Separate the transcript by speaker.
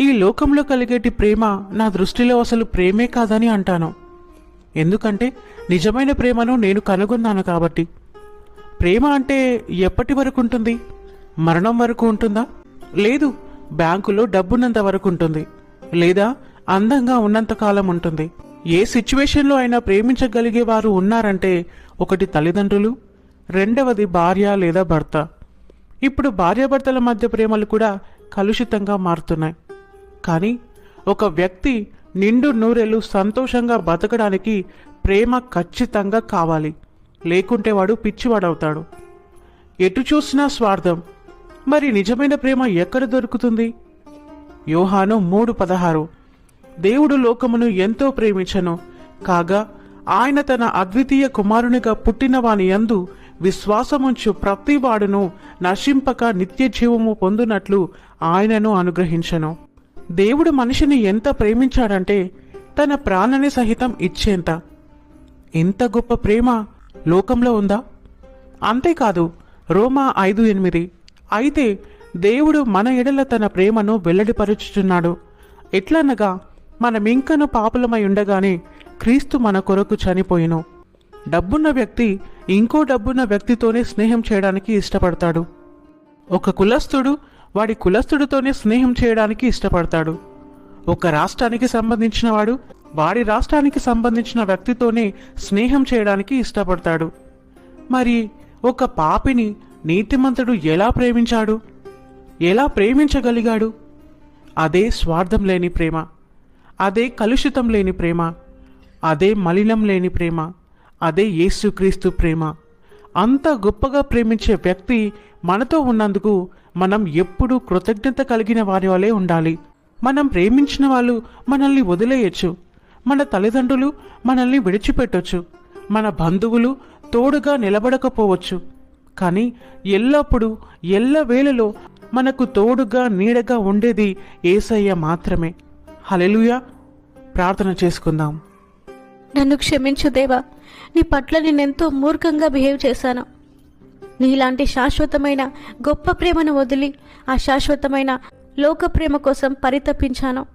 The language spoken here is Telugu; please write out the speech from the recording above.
Speaker 1: ఈ లోకంలో కలిగేటి ప్రేమ నా దృష్టిలో అసలు ప్రేమే కాదని అంటాను. ఎందుకంటే నిజమైన ప్రేమను నేను కనుగొన్నాను కాబట్టి. ప్రేమ అంటే ఎప్పటి వరకు ఉంటుంది? మరణం వరకు ఉంటుందా? లేదు బ్యాంకులో డబ్బున్నంత వరకు ఉంటుంది. లేదా అందంగా ఉన్నంత కాలం ఉంటుంది. ఏ సిచ్యువేషన్లో అయినా ప్రేమించగలిగే వారు ఉన్నారంటే ఒకటి తల్లిదండ్రులు రెండవది భార్య లేదా భర్త. ఇప్పుడు భార్యాభర్తల మధ్య ప్రేమలు కూడా కలుషితంగా మారుతున్నాయి. కానీ ఒక వ్యక్తి నిండు నూరెలు సంతోషంగా బతకడానికి ప్రేమ ఖచ్చితంగా కావాలి. లేకుంటే వాడు పిచ్చివాడవుతాడు. ఎటు చూసినా స్వార్థం. మరి నిజమైన ప్రేమ ఎక్కడ దొరుకుతుంది? యోహాను మూడు పదహారు. దేవుడు లోకమును ఎంతో ప్రేమించను. కాగా ఆయన తన అద్వితీయ కుమారునిగా పుట్టిన వాని యందు విశ్వాసముంచు ప్రతివాడును నశింపక నిత్య జీవము పొందునట్లు ఆయనను అనుగ్రహించను. దేవుడు మనిషిని ఎంత ప్రేమించాడంటే తన ప్రాణని సహితం ఇచ్చేంత. ఇంత గొప్ప ప్రేమ లోకంలో ఉందా? అంతేకాదు రోమా ఐదు ఎనిమిది. అయితే దేవుడు మన ఎడల తన ప్రేమను వెల్లడిపరుచుచున్నాడు. ఎట్లనగా మనమింకను పాపులమై ఉండగానే క్రీస్తు మన కొరకు చనిపోయిను. డబ్బున్న వ్యక్తి ఇంకో డబ్బున్న వ్యక్తితోనే స్నేహం చేయడానికి ఇష్టపడతాడు. ఒక కులస్థుడు వాడి కులస్థుడితోనే స్నేహం చేయడానికి ఇష్టపడతాడు. ఒక రాష్ట్రానికి సంబంధించిన వాడు వాడి రాష్ట్రానికి సంబంధించిన వ్యక్తితోనే స్నేహం చేయడానికి ఇష్టపడతాడు. మరి ఒక పాపిని నీతిమంతుడు ఎలా ప్రేమించాడు? ఎలా ప్రేమించగలిగాడు? అదే స్వార్థం లేని ప్రేమ. అదే కలుషితం లేని ప్రేమ. అదే మలినం లేని ప్రేమ. అదే యేసుక్రీస్తు ప్రేమ. అంత గొప్పగా ప్రేమించే వ్యక్తి మనతో ఉన్నందుకు మనం ఎప్పుడూ కృతజ్ఞత కలిగిన వారి వలె ఉండాలి. మనం ప్రేమించిన వాళ్ళు మనల్ని వదిలేయచ్చు. మన తల్లిదండ్రులు మనల్ని విడిచిపెట్టొచ్చు. మన బంధువులు తోడుగా నిలబడకపోవచ్చు. కానీ ఎల్లప్పుడూ ఎల్ల వేళలో మనకు తోడుగా నీడగా ఉండేది ఏసయ్య మాత్రమే. హలెలుయా ప్రార్థన చేసుకుందాం.
Speaker 2: నన్ను క్షమించు దేవా. నీ పట్ల నేనెంతో మూర్ఖంగా బిహేవ్ చేశాను. నీలాంటి శాశ్వతమైన గొప్ప ప్రేమను వదిలి ఆ శాశ్వతమైన లోక ప్రేమ కోసం పరితపించాను.